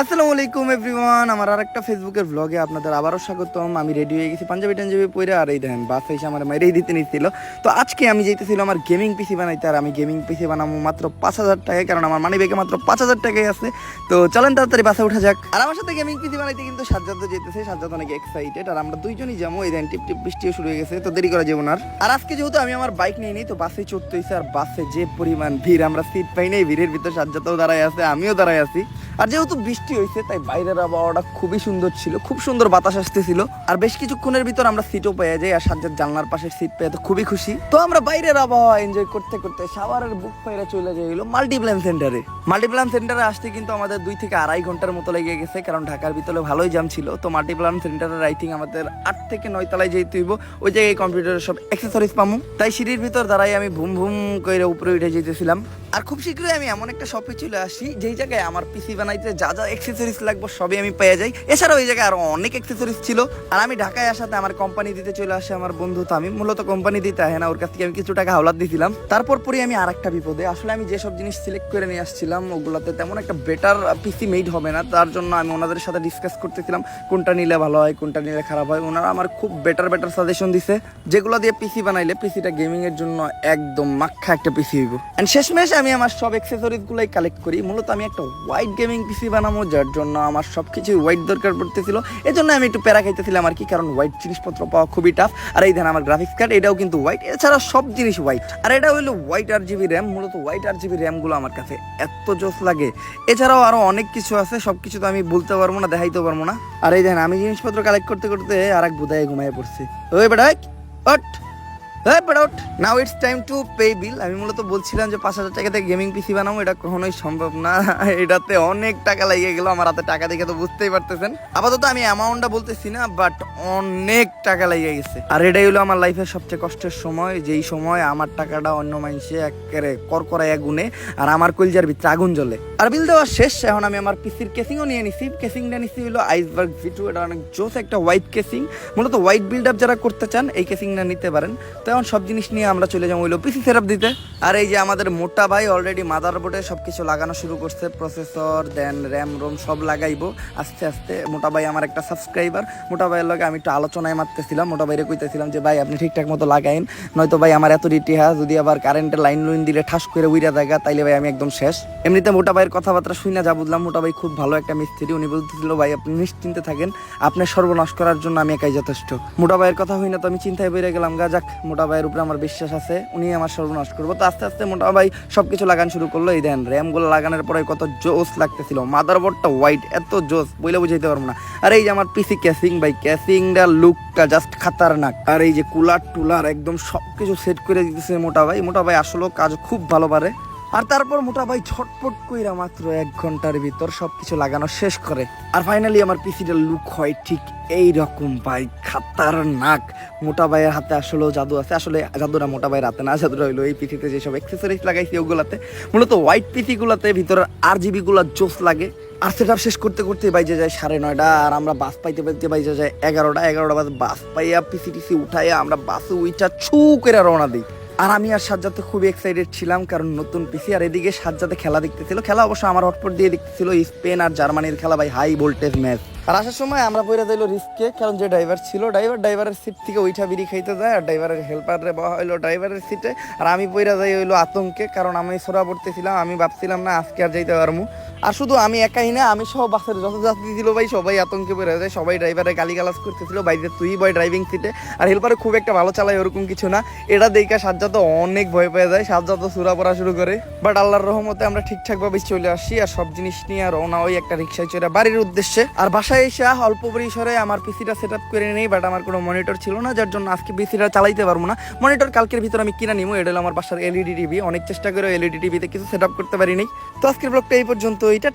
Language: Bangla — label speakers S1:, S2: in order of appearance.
S1: আসসালামু আলাইকুম এভরিওয়ান, আমার আর একটা ফেসবুকের ব্লগে আপনাদের আবারও স্বাগতম। আমি রেডি হয়ে গেছি, পাঞ্জাবি টাঞ্জাবি পরে আর এই দেখেন বাস এসে আমার মেরেই দিতে নিচ্ছিল তো আজকে আমি যেতেছিল আমার গেমিং পিসি বানাইতে, আর আমি গেমিং পিসি বানাবো মাত্র পাঁচ হাজার টাকায়, কারণ আমার মানি ব্যাগে মাত্র পাঁচ হাজার টাকাই আছে। তো চলেন তাড়াতাড়ি বাসে উঠা যাক। আর আমার সাথে গেমিং পিসি বানাইতে কিন্তু সাজ্জাদ যেতেছে, সাজ্জাদ অনেক এক্সাইটেড আর আমরা দুইজনই যাব। এই দেন টিপ টিপ বৃষ্টিও শুরু হয়ে গেছে, তো দেরি করা যাব না আর। আর আজকে যেহেতু আমি আমার বাইক নিয়ে নিই, তো বাসে চড়তে হয়েছে আর বাসে যে পরিমাণ ভিড়, আমরা সিট পাই নাই, ভিড়ের ভিতর সাজ্জাদও দাঁড়ায় আছে, আমিও দাঁড়ায় আছি। আর যেহেতু বৃষ্টি হয়েছে তাই বাইরের আবহাওয়াটা খুবই সুন্দর ছিল, খুব সুন্দর বাতাস আসতেছিল। আর বেশ কিছুক্ষণের ভিতর আমরা সিটও পেয়ে যাই, আর সাজ্জাদ জানলার পাশে সিট পেয়ে তো খুবই খুশি। তো আমরা বাইরের আবহাওয়া এনজয় করতে করতে সাওয়ারের বুক ফাইরা চলে যাই হলো মাল্টিপ্ল্যান সেন্টারে মাল্টিপ্ল্যান সেন্টারে আসতে কিন্তু আমাদের দুই থেকে আড়াই ঘণ্টার মতো লেগে গেছে, কারণ ঢাকার ভিতরে ভালোই জাম ছিল। তো মাল্টিপ্লান সেন্টারের আই আমাদের আট থেকে নয় তলায় যেতে হইব। ওই জায়গায় কম্পিউটারের সব অ্যাক্সেসরিজ পামু। তাই সিঁড়ির ভিতর দাঁড়াই আমি ভুম ভুম করে উপরে উঠে যেতেছিলাম। আর খুব শীঘ্রই আমি এমন একটা শপে চলে আসি যেই জায়গায় আমার পিসি বানাইতে যা যা অ্যাক্সেসরিজ লাগবে সবই আমি পেয়ে যাই। এছাড়াও ওই জায়গায় আরও অনেক অ্যাক্সেসরিজ ছিল। আর আমি ঢাকায় আসাতে আমার কোম্পানি দিতে চলে আসে আমার বন্ধু, তো আমি মূলত কোম্পানি দিতে আহে না ওর কাছ থেকে আমি কিছু টাকা হাওলাত দিয়েছিলাম তারপর পরে আমি আর একটা বিপদে, আসলে আমি যেসব জিনিস সিলেক্ট করে নিয়ে আসছিলাম ওগুলোতে তেমন একটা বেটার পিসি মেড হবে না। তার জন্য আমি ওনাদের সাথে ডিসকাস করতেছিলাম, কোনটা নিলে ভালো হয়, কোনটা নিলে খারাপ হয়। ওনারা আমার খুব বেটার বেটার সাজেশন দিছে। যেগুলো দিয়ে পিসি বানাইলে পিসিটা গেমিংয়ের জন্য একদম মাক্ষা একটা পিসি হইব। এন্ড শেষমেশ আমি আমার সব অ্যাক্সেসরিজ গুলাই কালেক্ট করি। মূলত আমি একটা হোয়াইট গেমিং পিসি বানাবো যার জন্য আমার সব কিছুই হোয়াইট দরকার পড়তেছিল। এই জন্য আমি একটু প্যারা খাইতেছিলাম আর কি, কারণ হোয়াইট জিনিসপত্র পাওয়া খুবই টাফ আর এই দেন আমার গ্রাফিক্স কার্ড এটাও কিন্তু হোয়াইট এছাড়া সব জিনিস হোয়াইট আর এটা হলো হোয়াইট আর জিবি র্যাম মূলত হোয়াইট আর জিবি র্যামগুলো আমার কাছে এত জোস লাগে। এছাড়াও আরও অনেক কিছু আছে সব কিছু তো আমি বলতে পারব না, দেখাইতে পারব না। আর এই দেখেন, আমি জিনিসপত্র কালেক্ট করতে করতে আর এক বোধায় ঘুমায় পড়ছি। ওই বেটা now it's time to pay bill আমি মূলত বলছিলাম যে পাঁচ হাজার টাকা টাকাতে গেমিং পিসি বানাবো, এটা কখনোই সম্ভব না। এটাতে অনেক টাকা লাগিয়ে গেল, আমার হাতে টাকা দেখে তো বুঝতেই পারতেছেন। আপাতত আমি অ্যামাউন্টটা বলতেছি না বাট অনেক টাকা লাগিয়ে গেছে। আর এটাই হলো আমার লাইফের সবচেয়ে কষ্টের সময়, যেই সময় আমার টাকাটা অন্য মানুষে একেবারে করকরায় গুনে, আর আমার কলজার ভিতরে আগুন জ্বলে। আর বিল দেওয়া শেষ, এখন আমি আমার পিসির কেসিংও নিয়ে নিছি। কেসিংটা নিছি হলো আইসবার্গ ভিটু এটা অনেক জোস একটা হোয়াইট কেসিং মূলত হোয়াইট বিল্ড আপ যারা করতে চান, এই কেসিংটা নিতে পারেন। তো এখন সব জিনিস নিয়ে আমরা চলে যাব হইল পিসি সেটআপ দিতে। আর এই যে আমাদের মোটা ভাই অলরেডি মাদার বোর্ডে সব কিছু লাগানো শুরু করছে প্রসেসর দেন র্যাম রোম সব লাগাইবো। আস্তে আস্তে মোটা ভাই আমার একটা সাবস্ক্রাইবার মোটা ভাইয়ের লগে আমি একটু আলোচনায় মারতেছিলাম, মোটা ভাইরে কইতেছিলাম যে, ভাই, আপনি ঠিকঠাক মতো লাগাইন। নয়তো ভাই আমার এত ইতিহাস, যদি আবার কারেন্টের লাইন লুইন দিলে ঠাস করে উইরা জায়গা, তাইলে ভাই আমি একদম শেষ। এমনিতে মোটা ভাইয়ের কথাবার্তা শুনে যা বুঝলাম, মোটা ভাই খুব ভালো একটা মিস্ত্রি। উনি বলতেছিল, ভাই, আপনি নিশ্চিন্তে থাকেন। আপনার সর্বনাশ করার জন্য আমি একাই যথেষ্ট। মোটা ভাইয়ের কথা হই না তো আমি চিন্তায় বেড়ে গেলাম, গা, যাক, মোটা ভাইয়ের উপরে আমার বিশ্বাস আছে উনি আমার সর্বনাশ করব। তো আস্তে আস্তে মোটা ভাই সব কিছু লাগান শুরু করল, এই দেন র্যামগুলো লাগানোর পরে কত জোস লাগতেছিল। মাদার মাদারবোর্ডটা হোয়াইট এত জোস, বইলে বুঝাইতে পারব না। আর এই যে আমার পিসি ক্যাসিং ভাই ক্যাসিংটা লুকটা জাস্ট খাতারনাক। আর এই যে কুলার টুলার, একদম সব কিছু সেট করে দিতেছে মোটা ভাই। মোটা ভাই আসলেও কাজ খুব ভালো পারে। আর তারপর মোটা ভাই ছটপট কইরা মাত্র এক ঘণ্টার ভিতর সবকিছু লাগানো শেষ করে। আর ফাইনালি আমার পিসিটার লুক হয় ঠিক এই রকম ভাই খাতার নাক মোটা ভাইয়ের হাতে আসলেও জাদু আছে। আসলে জাদুটা মোটা ভাইয়ের হাতে না, জাদুটা হইল এই পিসিতে যেসব এক্সেসরিজ লাগাইছি ওগুলাতে। মূলত হোয়াইট পিসি গুলাতে ভিতরে আর জিবি গুলা জোস লাগে। আর সেটা শেষ করতে করতে বাইজে যায় সাড়ে নয়টা, আর আমরা বাস পাইতে পাইতে বাইজে যায় এগারোটা। এগারোটা বাজে বাস পাইয়া পিসি টিসি উঠাইয়া আমরা বাসে উইটা ছু করে রওনা দিই। আর আমি আর সাজ্জাতে খুবই এক্সাইটেড ছিলাম কারণ নতুন পিসি আর এদিকে সাজ্জাতে খেলা দেখতেছিল। খেলা অবশ্য আমার হটপট দিয়ে দেখতেছিল স্পেন আর জার্মানির খেলা ভাই হাই ভোল্টেজ ম্যাচ আর আসার সময় আমরা পইরা দিল রিস্কে, কারণ যে ড্রাইভার ছিল ড্রাইভার ড্রাইভারের সিট থেকে ওইটা বিড়ি খাইতে যায়, আর ড্রাইভারের হেল্পারে বহা হইল ড্রাইভারের সিটে আর আমি পইরা যাই হইল আতঙ্কে, কারণ আমি সোরা পড়তেছিলাম, আমি ভাবছিলাম না আজকে আর যাইতে পারব। আর শুধু আমি একাই না, আমি সহ বাসের যত যাত্রী ছিল ভাই, সবাই আতঙ্কে পড়ে যায়, সবাই ড্রাইভারে গালিগালাজ করতেছিল। বাইরে তুই বয় ড্রাইভিং সিটে আর হেল্পারে খুব একটা ভালো চালায় ওরকম কিছু না। এটা দেখা সাজ্জাত অনেক ভয় পেয়ে যায় সাজ্জাত সুরা পড়া শুরু করে। বাট আল্লাহর রহমতে আমরা ঠিকঠাক ভাবে চলে আসি আর সব জিনিস নিয়ে আর রওনা ওই একটা রিক্সায় চড়ে বাড়ির উদ্দেশ্যে। আর বাসায় এসে অল্প পরিসরে আমার পিসিটা সেট আপ করে নেই বাট আমার কোনো মনিটর ছিল না, যার জন্য আজকে পিসিটা চালাইতে পারব না। মনিটর কালকের ভিতর আমি কিনা নিবো, এটা হলো আমার বাসার এলইডি টিভি অনেক চেষ্টা করে এলইডি টিভিতে কিছু সেট আপ করতে পারিনি। তো আজকের ব্লগটা এই পর্যন্ত এইটা